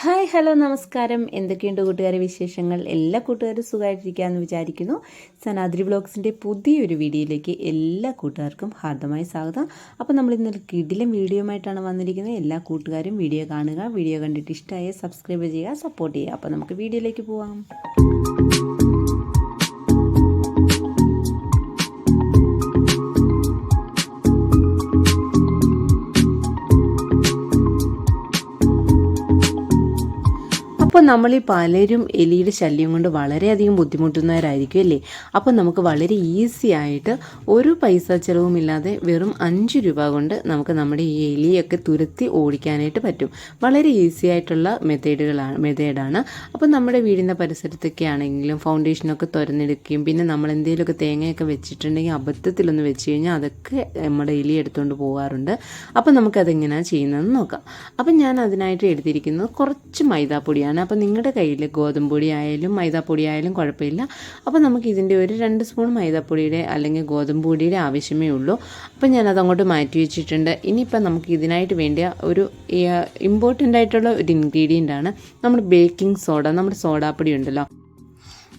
Hi hello നമസ്കാരം. എന്തൊക്കെയുണ്ട് കൂട്ടുകാരെ വിശേഷങ്ങൾ? എല്ലാ കൂട്ടുകാരും സുഖമായിട്ടിരിക്കാമെന്ന് വിചാരിക്കുന്നു. സനാദ്രി ബ്ലോഗ്സിന്റെ പുതിയൊരു വീഡിയോയിലേക്ക് എല്ലാ കൂട്ടുകാർക്കും ഹാർദമായ സ്വാഗതം. അപ്പോൾ നമ്മൾ ഇന്നൊരു കിടിലം വീഡിയോയുമായിട്ടാണ് വന്നിരിക്കുന്നത്. എല്ലാ കൂട്ടുകാരും വീഡിയോ കാണുക വീഡിയോ കണ്ടിട്ട് ഇഷ്ടമായ സബ്സ്ക്രൈബ് ചെയ്യുക സപ്പോർട്ട് ചെയ്യുക. അപ്പോൾ നമുക്ക് വീഡിയോയിലേക്ക് പോവാം. ഈ പലരും എലിയുടെ ശല്യം കൊണ്ട് വളരെയധികം ബുദ്ധിമുട്ടുന്നവരായിരിക്കും അല്ലേ? അപ്പോൾ നമുക്ക് വളരെ ഈസി ആയിട്ട് ഒരു പൈസ ചിലവുമില്ലാതെ വെറും അഞ്ച് രൂപ കൊണ്ട് നമുക്ക് നമ്മുടെ ഈ എലിയൊക്കെ തുരത്തി ഓടിക്കാനായിട്ട് പറ്റും. വളരെ ഈസി ആയിട്ടുള്ള മെത്തേഡുകളാണ് മെത്തേഡാണ്. അപ്പോൾ നമ്മുടെ വീടിന്റെ പരിസരത്തൊക്കെ ആണെങ്കിലും ഫൗണ്ടേഷനൊക്കെ തുറന്നെടുക്കുകയും പിന്നെ നമ്മൾ എന്തെങ്കിലുമൊക്കെ തേങ്ങയൊക്കെ വെച്ചിട്ടുണ്ടെങ്കിൽ അബദ്ധത്തിലൊന്ന് വെച്ച് കഴിഞ്ഞാൽ അതൊക്കെ നമ്മുടെ എലി എടുത്തുകൊണ്ട് പോകാറുണ്ട് അപ്പോൾ നമുക്കതെങ്ങനെയാണ് ചെയ്യുന്നതെന്ന് നോക്കാം. അപ്പം ഞാൻ അതിനായിട്ട് എടുത്തിരിക്കുന്നത് കുറച്ച് മൈദാപ്പൊടിയാണ്. അപ്പോൾ നിങ്ങളുടെ കയ്യിൽ ഗോതമ്പ് പൊടി ആയാലും മൈദാപ്പൊടി ആയാലും കുഴപ്പമില്ല. അപ്പോൾ നമുക്ക് ഇതിന്റെ ഒരു രണ്ട് സ്പൂൺ മൈദാപ്പൊടിയുടെ അല്ലെങ്കിൽ ഗോതമ്പ് പൊടിയുടെ ആവശ്യമേ ഉള്ളൂ. അപ്പോൾ ഞാനത് അങ്ങോട്ട് മാറ്റി വെച്ചിട്ടുണ്ട്. ഇനിയിപ്പോൾ നമുക്ക് ഇതിനായിട്ട് വേണ്ടിയ ഒരു ഇമ്പോർട്ടന്റ് ആയിട്ടുള്ള ഒരു ഇൻഗ്രീഡിയന്റ് ആണ് നമ്മുടെ ബേക്കിംഗ് സോഡ നമ്മുടെ സോഡാപ്പൊടി ഉണ്ടല്ലോ.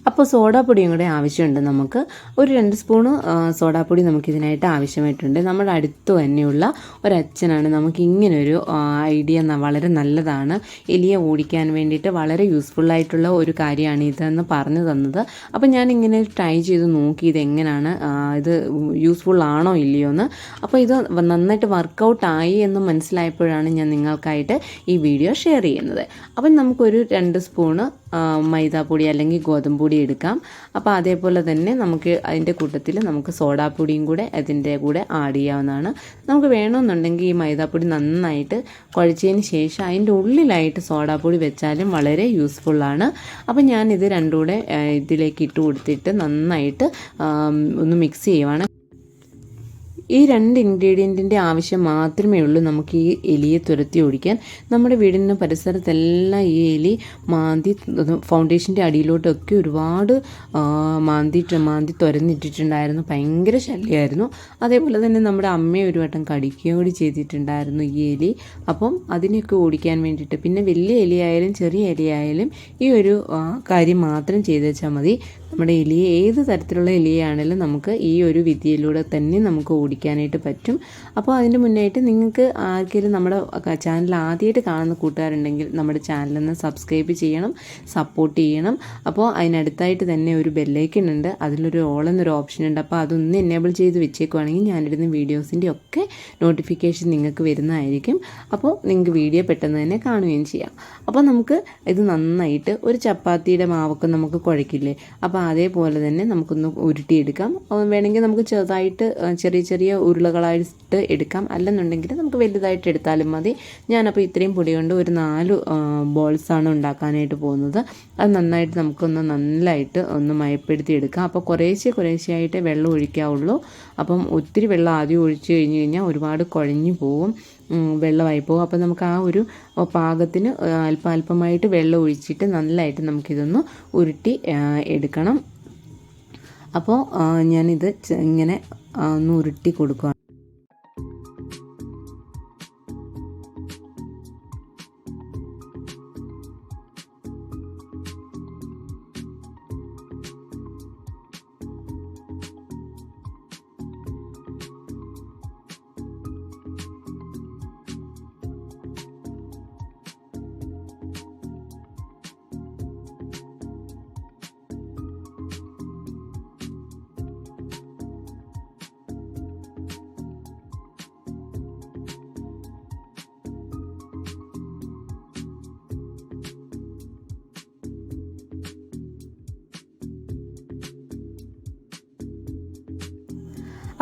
അപ്പോൾ സോഡാപ്പൊടിയും കൂടെ ആവശ്യമുണ്ട് നമുക്ക്. ഒരു രണ്ട് സ്പൂണ് സോഡാപ്പൊടി നമുക്കിതിനായിട്ട് ആവശ്യമായിട്ടുണ്ട്. നമ്മുടെ അടുത്ത് തന്നെയുള്ള ഒരച്ഛനാണ് നമുക്ക് ഇങ്ങനൊരു ഐഡിയ വളരെ നല്ലതാണ്. എലിയെ ഓടിക്കാൻ വേണ്ടിയിട്ട് വളരെ യൂസ്ഫുള്ളായിട്ടുള്ള ഒരു കാര്യമാണ് ഇതെന്ന് പറഞ്ഞു തന്നത്. അപ്പോൾ ഞാൻ ഇങ്ങനെ ട്രൈ ചെയ്ത് നോക്കി ഇത് എങ്ങനെയാണ് ഇത് യൂസ്ഫുൾ ആണോ ഇല്ലയോ എന്ന്. അപ്പോൾ ഇത് നന്നായിട്ട് വർക്കൗട്ട് ആയി എന്ന് മനസ്സിലായപ്പോഴാണ് ഞാൻ നിങ്ങൾക്കായിട്ട് ഈ വീഡിയോ ഷെയർ ചെയ്യുന്നത്. അപ്പം നമുക്കൊരു രണ്ട് സ്പൂണ് മൈദാപ്പൊടി അല്ലെങ്കിൽ ഗോതമ്പ് പൊടി എടുക്കാം. അപ്പോൾ അതേപോലെ തന്നെ നമുക്ക് അതിന്റെ കൂട്ടത്തിൽ നമുക്ക് സോഡാപ്പൊടിയും കൂടെ അതിന്റെ കൂടെ ആഡ് ചെയ്യാവുന്നതാണ്. നമുക്ക് വേണമെന്നുണ്ടെങ്കിൽ ഈ മൈദാപ്പൊടി നന്നായിട്ട് കുഴച്ചതിന് ശേഷം അതിന്റെ ഉള്ളിലായിട്ട് സോഡാപ്പൊടി വെച്ചാലും വളരെ യൂസ്ഫുള്ളാണ് അപ്പോൾ ഞാനിത് രണ്ടും കൂടെ ഇതിലേക്ക് ഇട്ട് കൊടുത്തിട്ട് നന്നായിട്ട് ഒന്ന് മിക്സ് ചെയ്യുവാണ്. ഈ രണ്ട് ഇൻഗ്രീഡിയന്റിന്റെ ആവശ്യം മാത്രമേ ഉള്ളൂ നമുക്ക് ഈ എലിയെ തുരത്തി ഓടിക്കാൻ. നമ്മുടെ വീടിന്റെ പരിസരത്തെല്ലാം ഈ എലി മാന്തി ഫൗണ്ടേഷന്റെ അടിയിലോട്ടൊക്കെ ഒരുപാട് മാന്തി മാന്തി തുരന്നിട്ടിട്ടുണ്ടായിരുന്നു. ഭയങ്കര ശല്യമായിരുന്നു അതേപോലെ തന്നെ നമ്മുടെ അമ്മയെ ഒരു വട്ടം കടിക്കുകയും കൂടി ചെയ്തിട്ടുണ്ടായിരുന്നു ഈ എലി. അപ്പം അതിനെയൊക്കെ ഓടിക്കാൻ വേണ്ടിയിട്ട് പിന്നെ വലിയ എലിയായാലും ചെറിയ എലിയായാലും ഈ ഒരു കാര്യം മാത്രം ചെയ്തു വെച്ചാൽ മതി. നമ്മുടെ എലിയെ ഏത് തരത്തിലുള്ള എലിയാണെങ്കിലും നമുക്ക് ഈ ഒരു വിദ്യയിലൂടെ തന്നെ നമുക്ക് ഓടിക്കാനായിട്ട് പറ്റും. അപ്പോൾ അതിന്റെ മുന്നായിട്ട് നിങ്ങൾക്ക് ആർക്കെങ്കിലും നമ്മുടെ ചാനൽ ആദ്യമായിട്ട് കാണുന്ന കൂട്ടുകാരുണ്ടെങ്കിൽ നമ്മുടെ ചാനലൊന്ന് സബ്സ്ക്രൈബ് ചെയ്യണം സപ്പോർട്ട് ചെയ്യണം. അപ്പോൾ അതിനടുത്തായിട്ട് തന്നെ ഒരു ബെല്ലൈക്കൺ ഉണ്ട്. അതിലൊരു ഓൾ എന്നൊരു ഓപ്ഷൻ ഉണ്ട്. അപ്പോൾ അതൊന്ന് എനേബിൾ ചെയ്ത് വെച്ചേക്കുവാണെങ്കിൽ ഞാനിടുന്ന വീഡിയോസിന്റെ ഒക്കെ നോട്ടിഫിക്കേഷൻ നിങ്ങൾക്ക് വരുന്നതായിരിക്കും. അപ്പോൾ നിങ്ങൾക്ക് വീഡിയോ പെട്ടെന്ന് തന്നെ കാണുകയും ചെയ്യാം. അപ്പോൾ നമുക്ക് ഇത് നന്നായിട്ട് ഒരു ചപ്പാത്തിയുടെ മാവൊക്കെ നമുക്ക് കുഴക്കില്ലേ? അപ്പോൾ അപ്പോൾ അതേപോലെ തന്നെ നമുക്കൊന്ന് ഉരുട്ടിയെടുക്കാം. വേണമെങ്കിൽ നമുക്ക് ചെറുതായിട്ട് ചെറിയ ചെറിയ ഉരുളകളായിട്ട് എടുക്കാം. അല്ലെന്നുണ്ടെങ്കിൽ നമുക്ക് വലുതായിട്ട് എടുത്താലും മതി. ഞാനപ്പോൾ ഇത്രയും പൊടി കൊണ്ട് ഒരു നാല് ബോൾസാണ് ഉണ്ടാക്കാനായിട്ട് പോകുന്നത്. അത് നന്നായിട്ട് നമുക്കൊന്ന് നല്ലതായിട്ട് ഒന്ന് മയപ്പെടുത്തി എടുക്കാം അപ്പോൾ കുറേശ്ശെ കുറേശ്ശെയായിട്ട് വെള്ളം ഒഴിക്കാവുള്ളൂ. അപ്പം ഒത്തിരി വെള്ളം ആദ്യം ഒഴിച്ചു കഴിഞ്ഞ് കഴിഞ്ഞാൽ ഒരുപാട് കുഴഞ്ഞു പോകും വെള്ളമായി പോകും. അപ്പോൾ നമുക്ക് ആ ഒരു പാകത്തിന് അല്പം അല്പമായിട്ട് വെള്ളം ഒഴിച്ചിട്ട് നല്ലതായിട്ട് നമുക്കിതൊന്ന് ഉരുട്ടി എടുക്കണം. അപ്പോൾ ഞാനിത് ഇങ്ങനെ ഒന്ന് ഉരുട്ടി കൊടുക്കുക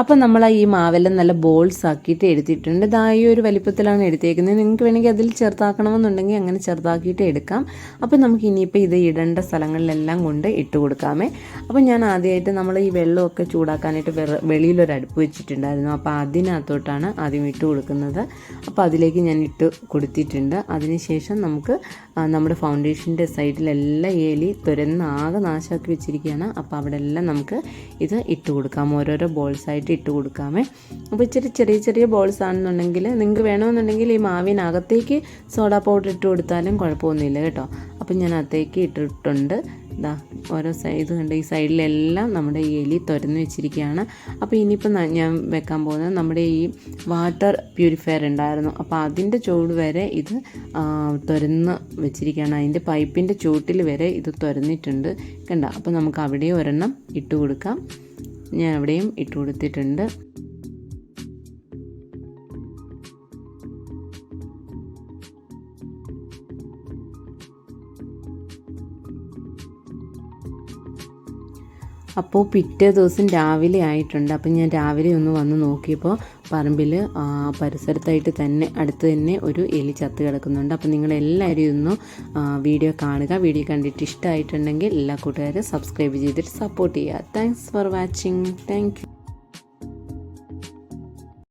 അപ്പോൾ നമ്മൾ ഈ മാവെല്ലാം നല്ല ബോൾസ് ആക്കിയിട്ട് എടുത്തിട്ടുണ്ട്. ഇതാ ഈ ഒരു വലിപ്പത്തിലാണ് എടുത്തേക്കുന്നത്. നിങ്ങൾക്ക് വേണമെങ്കിൽ അതിൽ ചെറുതാക്കണമെന്നുണ്ടെങ്കിൽ അങ്ങനെ ചെറുതാക്കിയിട്ട് എടുക്കാം. അപ്പോൾ നമുക്ക് ഇനിയിപ്പോൾ ഇത് ഇടേണ്ട സ്ഥലങ്ങളിലെല്ലാം കൊണ്ട് ഇട്ട് കൊടുക്കാമേ. അപ്പോൾ ഞാൻ ആദ്യമായിട്ട് നമ്മൾ ഈ വെള്ളമൊക്കെ ചൂടാക്കാനായിട്ട് വെളിയിലൊരു അടുപ്പ് വെച്ചിട്ടുണ്ടായിരുന്നു. അപ്പോൾ അതിനകത്തോട്ടാണ് ആദ്യം ഇട്ട് കൊടുക്കുന്നത്. അപ്പോൾ അതിലേക്ക് ഞാൻ ഇട്ട് കൊടുത്തിട്ടുണ്ട്. അതിനുശേഷം നമുക്ക് നമ്മുടെ ഫൗണ്ടേഷന്റെ സൈഡിലെല്ലാം ഏലി തുരന്ന് ആകെ നാശമാക്കി വെച്ചിരിക്കുകയാണ്. അപ്പോൾ അവിടെ എല്ലാം നമുക്ക് ഇത് ഇട്ട് കൊടുക്കാം. ഓരോരോ ബോൾസായിട്ട് ഓരോന്നായിട്ട് ഇട്ട് കൊടുക്കാമേ. അപ്പോൾ ഇച്ചിരി ചെറിയ ചെറിയ ബോൾസ് ആണെന്നുണ്ടെങ്കിൽ നിങ്ങൾക്ക് വേണമെന്നുണ്ടെങ്കിൽ ഈ മാവിനകത്തേക്ക് സോഡ പൗഡർ ഇട്ട് കൊടുത്താലും കുഴപ്പമൊന്നുമില്ല കേട്ടോ. അപ്പം ഞാൻ അകത്തേക്ക് ഇട്ടിട്ടുണ്ട്. ഇതാ ഓരോ സൈഡ് കണ്ട് ഈ സൈഡിലെല്ലാം നമ്മുടെ ഈ എലി തുരന്ന് വെച്ചിരിക്കുകയാണ്. അപ്പോൾ ഇനിയിപ്പോൾ ഞാൻ വെക്കാൻ പോകുന്നത് നമ്മുടെ ഈ വാട്ടർ പ്യൂരിഫയർ ഉണ്ടായിരുന്നു. അപ്പോൾ അതിന്റെ ചുവട് വരെ ഇത് തുരന്ന് വെച്ചിരിക്കുകയാണ്. അതിന്റെ പൈപ്പിന്റെ ചൂട്ടിൽ വരെ ഇത് തുരന്നിട്ടുണ്ട്. കണ്ട അപ്പോൾ നമുക്ക് അവിടെ ഒരെണ്ണം ഇട്ട് കൊടുക്കാം. ഞാൻ അവിടെയും ഇട്ട് കൊടുത്തിട്ടുണ്ട് അപ്പോൾ പിറ്റേ ദിവസം രാവിലെ ആയിട്ടുണ്ട്. അപ്പം ഞാൻ രാവിലെ ഒന്ന് വന്ന് നോക്കിയപ്പോൾ പറമ്പിൽ പരിസരത്തായിട്ട് തന്നെ അടുത്ത് തന്നെ ഒരു എലി ചത്ത് കിടക്കുന്നുണ്ട്. അപ്പോൾ നിങ്ങളെല്ലാവരും ഒന്ന് വീഡിയോ കാണുക. വീഡിയോ കണ്ടിട്ട് ഇഷ്ടമായിട്ടുണ്ടെങ്കിൽ എല്ലാ കൂട്ടുകാരും സബ്സ്ക്രൈബ് ചെയ്തിട്ട് സപ്പോർട്ട് ചെയ്യുക. Thanks for watching thank